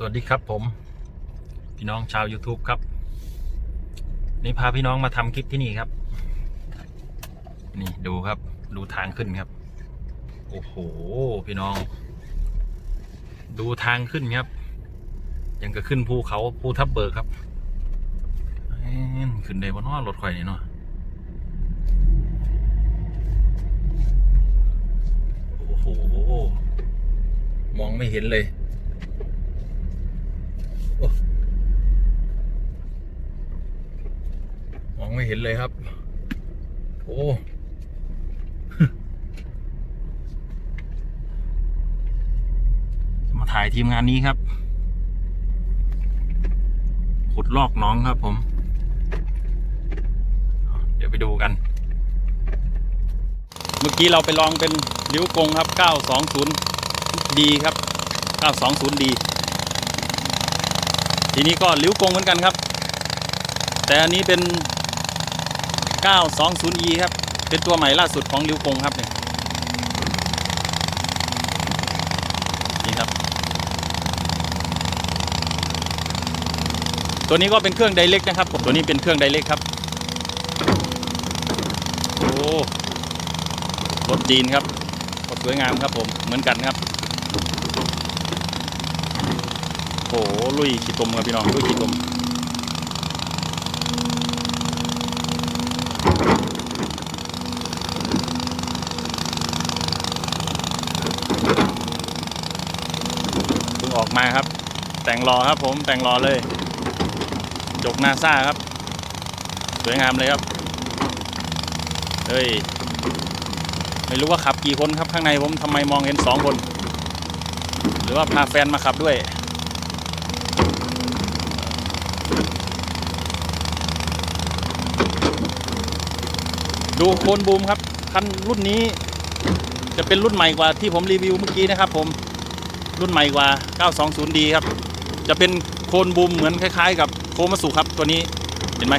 สวัสดีครับผม พี่น้องชาว YouTube ครับ นี่พาพี่น้องมาทำคลิปที่นี่ครับ นี่ดูครับ ดูทางขึ้นครับ โอ้โห พี่น้อง ดูทางขึ้นครับ ยังก็ขึ้นภูเขาภูทับเบิกครับ ขึ้นได้บนน้อรถไฟนี่เนาะโอ้โห มองไม่เห็นเลย มองไม่ เห็นเลยครับ โอ้มาถ่ายทีมงานนี้ครับ ขุดลอกน้องครับผม เดี๋ยวไปดูกัน เมื่อกี้เราไปลองเป็นลิ้วกงครับ 920D ครับ 920D ทีนี้ก็ลิ้วกงเหมือนกันครับ แต่อันนี้เป็น 920e ครับ เป็นตัวใหม่ล่าสุดของลิ้วกงครับเนี่ยนี่ครับ ตัวนี้ก็เป็นเครื่องไดเล็กนะครับผมตัวนี้เป็นเครื่องไดเล็กครับ โอ้รถจีนครับรถสวยงามครับผม เหมือนกันครับ โอ้ลุยขีดตมครับพี่น้องลุยขีดตม ออกมาครับ แต่งรอครับผมแต่งรอเลย จกนาซาครับ สวยงามเลยครับ เฮ้ย ไม่รู้ว่าขับกี่คนครับข้างในผมทำไมมองเห็นสองคน หรือว่าพาแฟนมาขับด้วยดูโคนบูมครับคันรุ่นนี้จะเป็นรุ่นใหม่กว่าที่ผมรีวิวเมื่อกี้นะครับผม รุ่นใหม่กว่า 920D ครับ จะเป็นโคนบูมเหมือนคล้าย ๆ กับโคมาสุครับตัวนี้เห็นไหม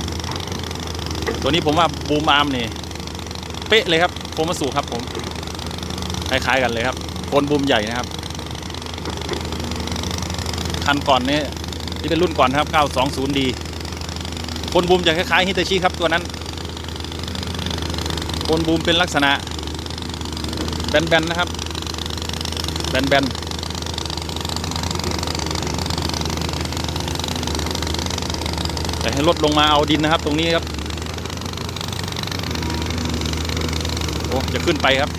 ตัวนี้ผมว่าบูมอาร์มนี่เป๊ะเลยครับโคมาสุครับผมคล้ายๆกันเลยครับโคนบูมใหญ่นะครับ คันก่อนนี้ที่เป็นรุ่นก่อนครับ 920D โคนบูมจะคล้ายๆฮิตาชิครับตัวนั้นโคนบูมเป็นลักษณะแบนๆนะครับ แบนๆแต่ ให้ลดลงมาเอาดินนะครับ ตรงนี้ครับโอ้จะขึ้นไปครับ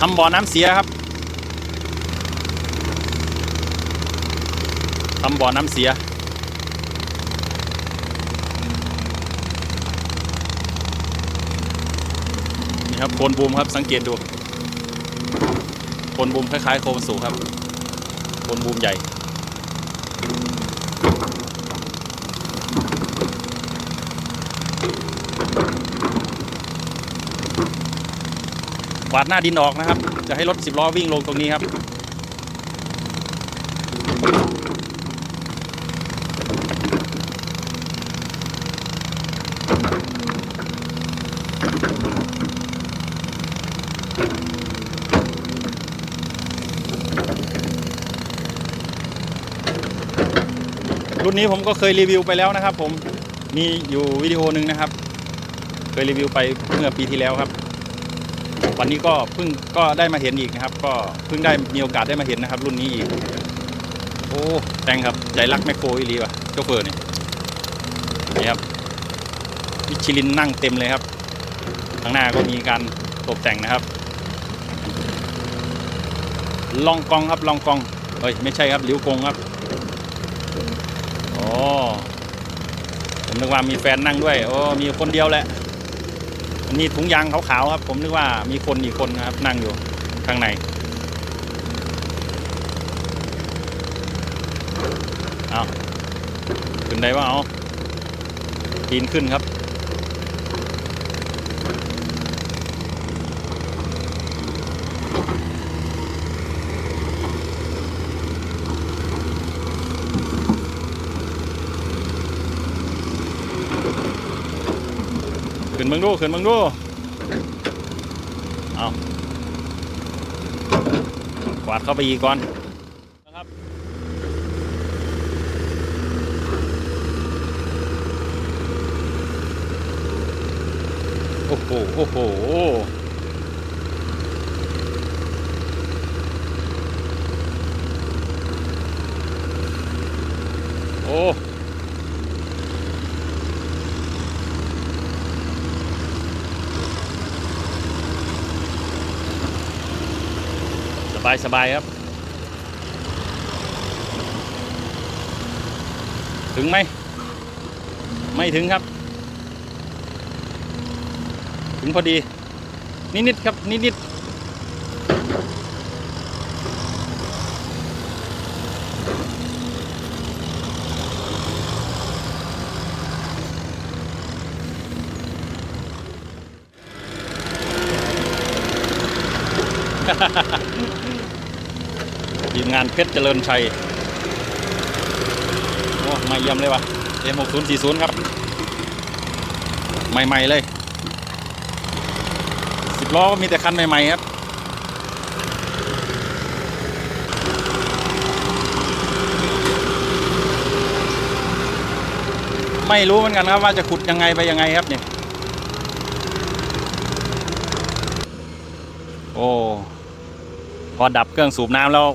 ทำบ่อน้ำเสียครับทำบ่อน้ำเสียนี่ครับโคนบูมครับสังเกตดูโคนบูมคล้ายๆโคนสูงครับ คนบูมใหญ่ กวาดหน้าดินออกนะครับ จะให้รถสิบล้อวิ่งลงตรงนี้ครับ รุ่นนี้ผมก็เคยรีวิวไปแล้วนะครับ ผมมีอยู่วิดีโอหนึ่งนะครับ เคยรีวิวไปเมื่อปีที่แล้วครับ วันนี้ก็เพิ่งก็ได้มาเห็นอีกนะครับ ก็เพิ่งได้มีโอกาสได้มาเห็นนะครับ รุ่นนี้อีก โอ้แต่งครับใจรักแมคโครอีลีว่ะโชเฟอร์นี่นี่ครับมิชลินนั่งเต็มเลยครับข้างหน้าก็มีการตกแต่งนะครับ ลองกองครับลองกองเฮ้ยไม่ใช่ครับลิ้วกงครับ อ๋อผมนึกว่ามีแฟนนั่งด้วยโอ้มีคนเดียวแหละมันมีถุงยางขาวๆครับ ผมนึกว่ามีคนอีกคนนะครับ นั่งอยู่ข้างในเอาขึ้นได้ว่าเอาปีนขึ้นครับ มืองดูขึ้นมืองดู เอากวาดเข้าไปอีกก่อนนะครับ โอ้โห โอ้โหโอ้ายสบายครับ ถึงไหม ไม่ถึงครับ ถึงพอดี นิดๆครับ นิดๆ ทีมงานเพชรเจริญชัย โอ้ไม่เยี่ยมเลยวะ M6040 ครับ ใหม่ ๆ เลยสิบล้อก็มีแต่คันใหม่ ๆ ครับไม่รู้เหมือนกันครับว่าจะขุดยังไงไปยังไงครับเนี่ย โอ้ พอดับเครื่องสูบน้ำแล้ว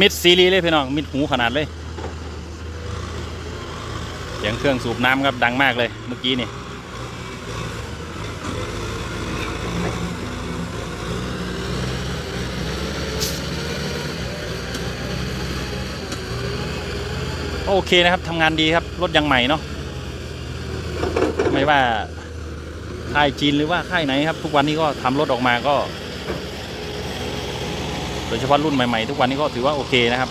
มิดซีรีส์เลยพี่น้องมิดหูขนาดเลยเสียงเครื่องสูบน้ำครับดังมากเลยเมื่อกี้นี่โอเคนะครับทำงานดีครับรถยังใหม่เนาะไม่ว่าค่ายจีนหรือว่าค่ายไหนครับ ทุกวันนี้ก็ทำรถออกมาก็ โดยเฉพาะรุ่นใหม่ๆ ทุกวันนี้ก็ถือว่าโอเคนะครับ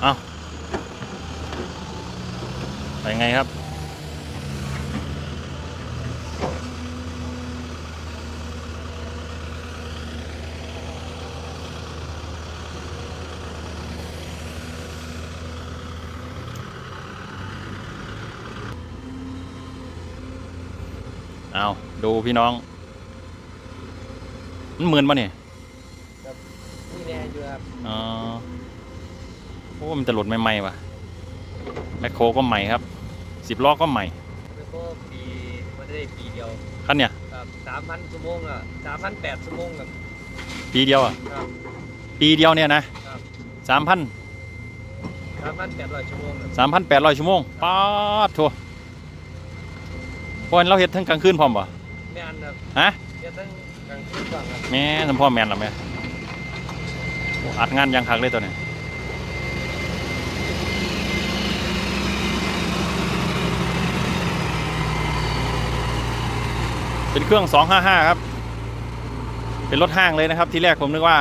เอาไปไงครับ เอา ดูพี่น้อง มันเหมือนปะเนี่ยนี่แน่อยู่ครับอ๋อโอ้มันจะหลุดใหม่ๆว่ะแมคโครก็ใหม่ครับสิบล้อก็ใหม่แล้วก็ปีมันได้ปีเดียวคันเนี่ยครับสามพันชั่วโมงอะสามพันแปดชั่วโมงครับปีเดียวอะครับปีเดียวเนี่ยนะครับสามพันสามพันแปดร้อยชั่วโมงครับสามพันแปดร้อยชั่วโมงป๊าดทัวพอนเราเฮ็ดทั้งกลางคืนพร้อมป่ะ แม่นครับฮะเดี๋ยวตั้งกลางคืนก่อนครับแม่สมพ่อแมนหรอแม่โอ้อัดงานยังคักเลยตัวเนี้ยเป็นเครื่อง 255 ครับ เป็นรถห้างเลยนะครับ ที่แรกผมนึกว่า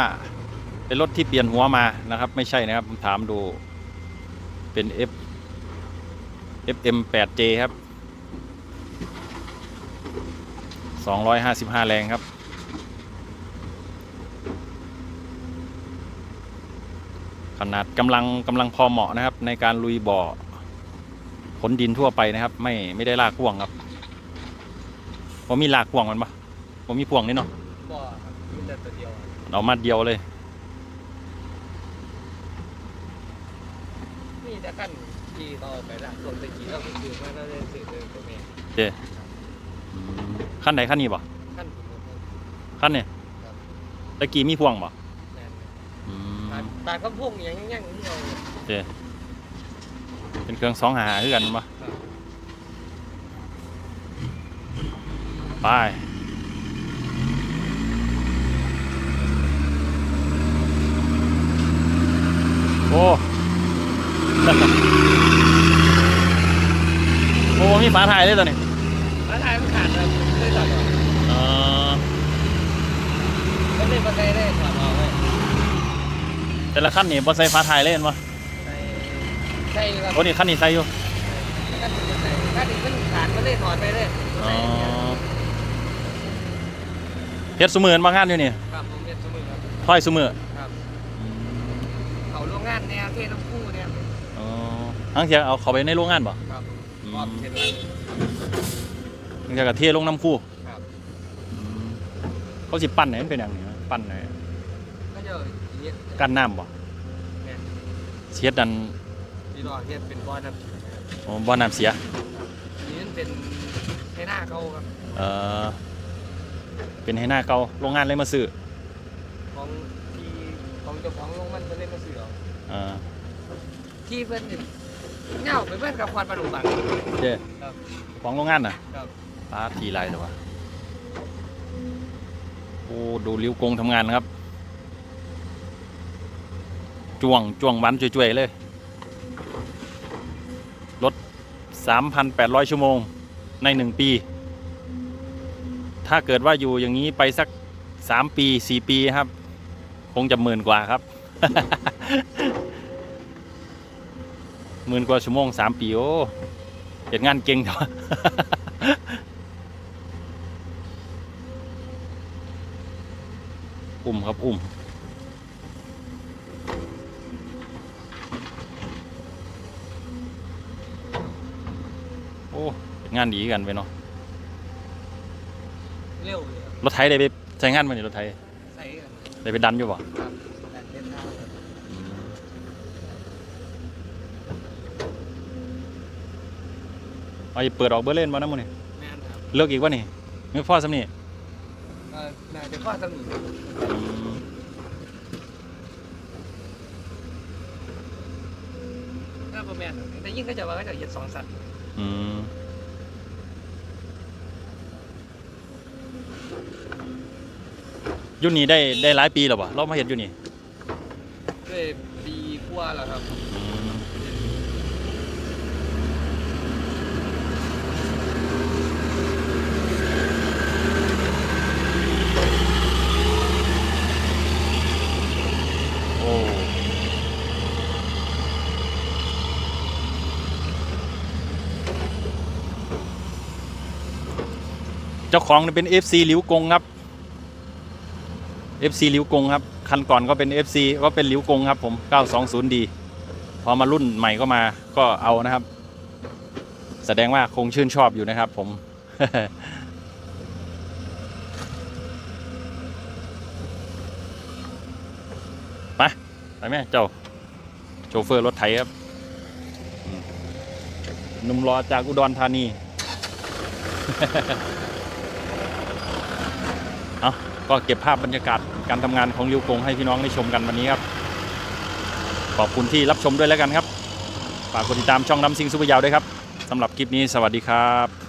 เป็นรถที่เปลี่ยนหัวมานะครับ ไม่ใช่นะครับ ผมถามดู เป็น F FM 8J ครับ 255 แรงครับ ขนาดกำลังกำลังพอเหมาะนะครับ ในการลุยบ่อขนดินทั่วไปนะครับ ไม่ไม่ได้ลากพ่วงครับผมมีลากพ่วงมันปะผมมีพ่วงนี่เนาะบ่ครับมีแต่ตัวเดียวครับเอามาเดียวเลยนี่แต่ขั้นที่เขาเอาไปละส่วนตะกี้เราไปซื้อมาเราได้ซื้อเลยตัวแม่เจ ขั้นไหนขั้นนี้ปะขั้นผมครับขั้นเนี่ยครับตะกี้มีพ่วงปะแม่นอืครับมตาก็พุ่งอย่างยังยังนี่เอาเจเป็นเครื่องสองหาคือกันปะครับไปโอ้ โอ้มีฝาถ่ายเลยตัวนี้แล้วทายมันขาดเลยเลยถอดออกอ๋อก็เลยมาใส่ได้ถอดออกเลยแต่ละขั้นนี่บอใส่ฝาถ่ายเล่นวะใส่ใส่ครับโอ้นี่ขั้นนี้ใส่อยู่ขั้นนี้ใส่ขั้นนี้มันขาดก็เลยถอดไปเลยอ๋อเฮ็ดสมือนบางงานอยู่นี่ครับผมเฮ็ดสมือครับถ้อยสมือครับเขาโรงงานแนวเทศน้ำคู่เนี่ยอ๋อทั้งเทียเอาเขาไปในโรงงานบ่ครับอืมอบเทศ น้ทั้งเทียกับเทลงน้ำคู่ำครับเขาสิปั้นไหนมันเป็นอย่างนี้วะปั้นไหนก็จะเฮ็ดกั้นน้ำบ่แม่นเสียดันที่รอเฮ็ดเป็นบ่อน้ำอ๋อบ่อน้ำเสียอันนี้มันเป็นให้หน้าเขาครับเออเป็นให้หน้าเก่าโรงงานเลยมาซื้อของที่ของเจ้าของโรงมันเพิ่นเล่นมาซื้อเอาเออที่เพิ่นนี่เหงาไปเพิ่นกับควันปลาดุกบัง เจ้ครับ ของโรงงานน่ะ ครับ ป้าทีไรเลยวะโอ้ดูลิ้วกงทำงานนะครับจ้วงจ้วงวันจ่วยๆเลย รถ 3,800 ชั่วโมงในหนึ่งปี ถ้าเกิดว่าอยู่อย่างนี้ไปสัก 3 ปี 4 ปีครับ คงจะหมื่นกว่าครับหมื่นกว่าชั่วโมง 3 ปี โอ้เห็นงานเก่งเถอะ อุ้มครับอุ้มโอ้เฮ็ดงานดีกันไปเนาะเร็วเลยครับรถไถได้ไปใช้งานมาเนี่ยรถไถใส่กันได้ไปดันอยู่บ่ครับแต่เล่นหน้าครับเอาอีเปิดออกเบอร์เล่นมานะมึงนี่แม่นครับเลิกอีกวะนี่ไม่พอสำนี่ เออน่าจะข้อตำหนิถ้าบ่แม่นแต่ยิ่งก็จะว่าก็จะเฮ็ดสองสัตว์อืมอยุ่นนี่ได้ได้หลายปีแล้วบ่เรามาเห็นอยู่นี่ ด้วยปีกว่าแล้วครับ เจ้าของเป็น FC หลิวกงครับ FC หลิวกงครับคันก่อนก็เป็น FC ก็เป็นหลิวกงครับผม 920D พอมารุ่นใหม่ก็มาก็เอานะครับ แสดงว่าคงชื่นชอบอยู่นะครับผมไปไปแม่เจ้า โชเฟอร์รถไถครับนุ่มรอจากอุดรธานี เอาก็เก็บภาพบรรยากาศการทำงานของริวกงให้พี่น้องได้ชมกันวันนี้ครับขอบคุณที่รับชมด้วยแล้วกันครับฝากกดติดตามช่องน้ำซิงซุปยาวด้วยครับสำหรับคลิปนี้สวัสดีครับ